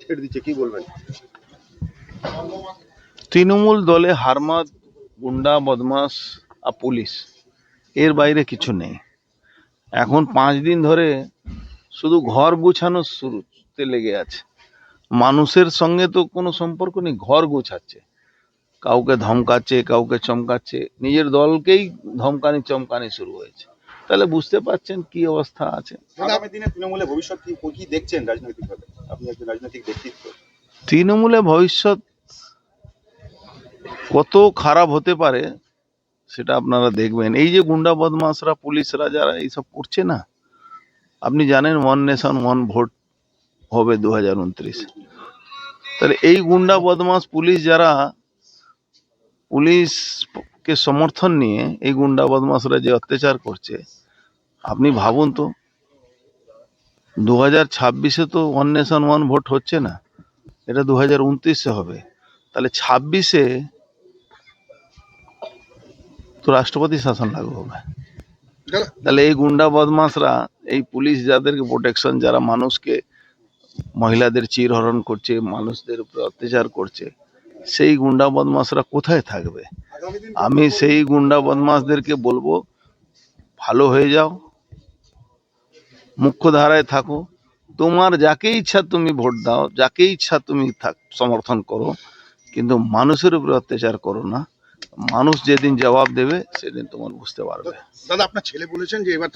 ছেড়ে দিচ্ছে কি বলবেন? তৃণমূল দলে হারমাদ গুন্ডা বদমাস আর পুলিশ এর বাইরে কিছু নেই। এখন পাঁচ দিন ধরে শুধু ঘর গুছানোর শুরুতে লেগে আছে। মানুষের সঙ্গে তো কোনো সম্পর্ক নেই ঘর গোছাচ্ছে। কাউকে ধমকাচ্ছে কাউকে চমকাচ্ছে নিজের দলকেই ধমকানি চমকানি শুরু হয়েছে। তাহলে বুঝতে পারছেন কি অবস্থা আছে? আগামী দিনে তৃণমূলের ভবিষ্যৎ কি কি দেখছেন রাজনৈতিকভাবে? আপনি একজন রাজনৈতিক ব্যক্তিত্ব। তৃণমূলে ভবিষ্যৎ কত খারাপ হতে পারে, সেটা আপনারা দেখবেন। এই যে গুন্ডা বদমাসরা পুলিশরা যারা, এইসব করছে না? আপনি জানেন ওয়ান নেশন ওয়ান ভোট হবে দু হাজার উনত্রিশ। তাহলে এই গুন্ডা বদমাস পুলিশ যারা, পুলিশকে সমর্থন নিয়ে এই গুন্ডা বদমাসরা যে অত্যাচার করছে, আপনি ভাবুন তো দু হাজার ছাব্বিশে তো ওয়ান নেশন ওয়ান ভোট হচ্ছে না। এটা দু হাজার উনত্রিশে হবে। তাহলে ছাব্বিশে তো রাষ্ট্রপতি শাসন লাগু হবে। তাহলে এই গুন্ডা বদমাসরা এই পুলিশ যাদেরকে প্রোটেকশন যারা মানুষকে মহিলাদের চিরহরণ করছে, মানুষদের উপরে অত্যাচার করছে, সেই গুন্ডা বদমাসরা কোথায় থাকবে? আমি সেই গুন্ডা বদমাসদেরকে বলব, ভালো হয়ে যাও মুখ্য ধারায় থাকো। তোমার যাকে ইচ্ছা তুমি ভোট দাও, যাকে ইচ্ছা তুমি থাক, সমর্থন করো। কিন্তু মানুষের উপরে অত্যাচার করো না। মানুষ যেদিন জবাব দেবে, সেদিন তোমার বুঝতে পারবে। দাদা, আপনার ছেলে বলেছেন যে এবার